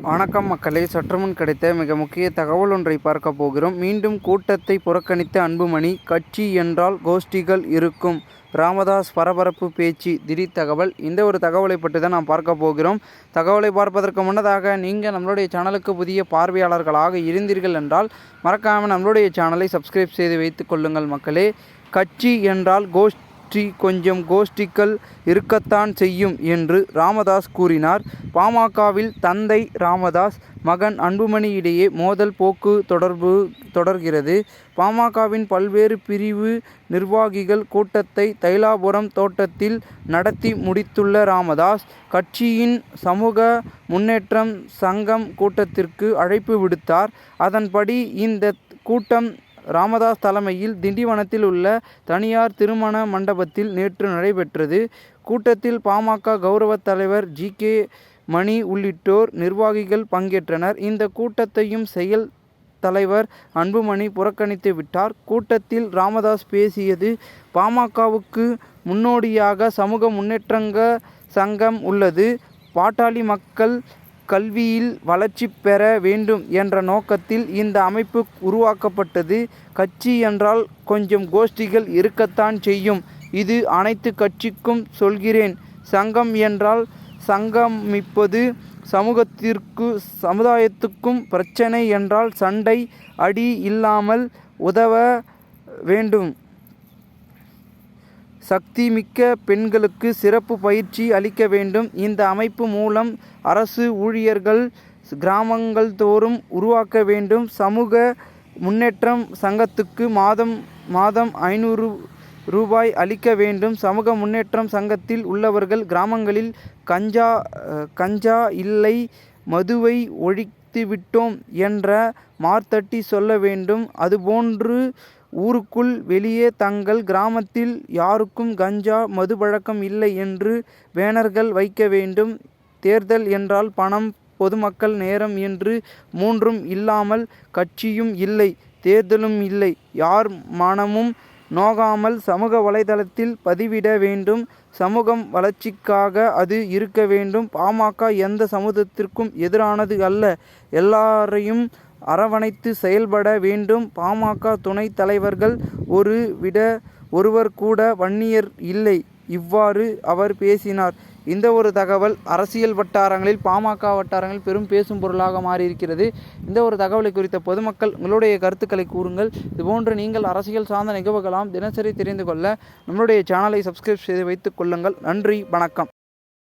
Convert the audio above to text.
வணக்கம் மக்களே. சற்றுமுன் கிடைத்த மிக முக்கிய தகவல் ஒன்றை பார்க்க போகிறோம். மீண்டும் கூட்டத்தை புறக்கணித்த அன்புமணி கட்சி என்றால் கோஷ்டிகள் இருக்கும். ராமதாஸ் பரபரப்பு பேச்சு திடீர் தகவல். இந்த ஒரு தகவலை பற்றி தான் நாம் பார்க்க போகிறோம். தகவலை பார்ப்பதற்கு முன்னதாக நீங்கள் நம்மளுடைய சேனலுக்கு புதிய பார்வையாளர்களாக இருந்தீர்கள் என்றால் மறக்காமல் நம்மளுடைய சேனலை சப்ஸ்கிரைப் செய்து வைத்துக் கொள்ளுங்கள் மக்களே. கட்சி என்றால் கோஷ்டி பற்றி கொஞ்சம் கோஷ்டிகள் இருக்கத்தான் செய்யும் என்று ராமதாஸ் கூறினார். பாமகவில் தந்தை ராமதாஸ் மகன் அன்புமணி இடையே மோதல் போக்கு தொடர்பு தொடர்கிறது. பாமகவின் பல்வேறு பிரிவு நிர்வாகிகள் கூட்டத்தை தைலாபுரம் தோட்டத்தில் நடத்தி முடித்துள்ள ராமதாஸ் கட்சியின் சமூக முன்னேற்றம் சங்கம் கூட்டத்திற்கு அழைப்பு விடுத்தார். அதன்படி இந்த கூட்டம் ராமதாஸ் தலைமையில் திண்டிவனத்தில் உள்ள தனியார் திருமண மண்டபத்தில் நேற்று நடைபெற்றது. கூட்டத்தில் பாமக கௌரவ தலைவர் ஜி. கே. மணி உள்ளிட்டோர் நிர்வாகிகள் பங்கேற்றனர். இந்த கூட்டத்தையும் செயல் தலைவர் அன்புமணி புறக்கணித்து விட்டார். கூட்டத்தில் ராமதாஸ் பேசியது பாமகவுக்கு முன்னோடியாக சமூக முன்னேற்றங்க சங்கம் உள்ளது. பாட்டாளி மக்கள் கல்வியில் வளர்ச்சி பெற வேண்டும் என்ற நோக்கத்தில் இந்த அமைப்பு உருவாக்கப்பட்டது. கட்சி என்றால் கொஞ்சம் கோஷ்டிகள் இருக்கத்தான் செய்யும். இது அனைத்து கட்சிக்கும் சொல்கிறேன். சங்கம் என்றால் சங்கமிப்பது சமூகத்திற்கு சமுதாயத்துக்கும் பிரச்சனை என்றால் சண்டை அடி இல்லாமல் உதவ வேண்டும். சக்தி மிக்க பெண்களுக்கு சிறப்பு பயிற்சி அளிக்க வேண்டும். இந்த அமைப்பு மூலம் அரசு ஊழியர்கள் கிராமங்கள் தோறும் உருவாக்க வேண்டும். சமூக முன்னேற்றம் சங்கத்துக்கு மாதம் மாதம் ஐநூறு ரூபாய் அளிக்க வேண்டும். சமூக முன்னேற்றம் சங்கத்தில் உள்ளவர்கள் கிராமங்களில் கஞ்சா கஞ்சா இல்லை மதுவை ஒழித்துவிட்டோம் என்ற மார்த்தட்டி சொல்ல வேண்டும். அதுபோன்று ஊருக்குள் வெளியே தங்கள் கிராமத்தில் யாருக்கும் கஞ்சா மது பழக்கம் இல்லை என்று பேனர்கள் வைக்க வேண்டும். தேர்தல் என்றால் பணம் பொதுமக்கள் நேரம் என்று மூன்றும் இல்லாமல் கட்சியும் இல்லை தேர்தலும் இல்லை. யார் மனமும் நோகாமல் சமூக வலைதளத்தில் பதிவிட வேண்டும். சமூகம் வளர்ச்சிக்காக அது இருக்க வேண்டும். பாமக எந்த சமூகத்திற்கும் எதிரானது அல்ல. எல்லாரையும் அரவணைத்து செயல்பட வேண்டும். பாமக துணைத் தலைவர்கள் ஒரு விட ஒருவர் கூட வன்னியர் இல்லை. இவ்வாறு அவர் பேசினார். இந்த ஒரு தகவல் அரசியல் வட்டாரங்களில் பாமக வட்டாரங்களில் பெரும் பேசும் பொருளாக மாறியிருக்கிறது. இந்த ஒரு தகவலை குறித்த பொதுமக்கள் உங்களுடைய கருத்துக்களை கூறுங்கள். இதுபோன்று நீங்கள் அரசியல் சார்ந்த நிகழ்வுகளாம் தினசரி தெரிந்து கொள்ள நம்மளுடைய சேனலை சப்ஸ்கிரைப் செய்து வைத்துக் கொள்ளுங்கள். நன்றி வணக்கம்.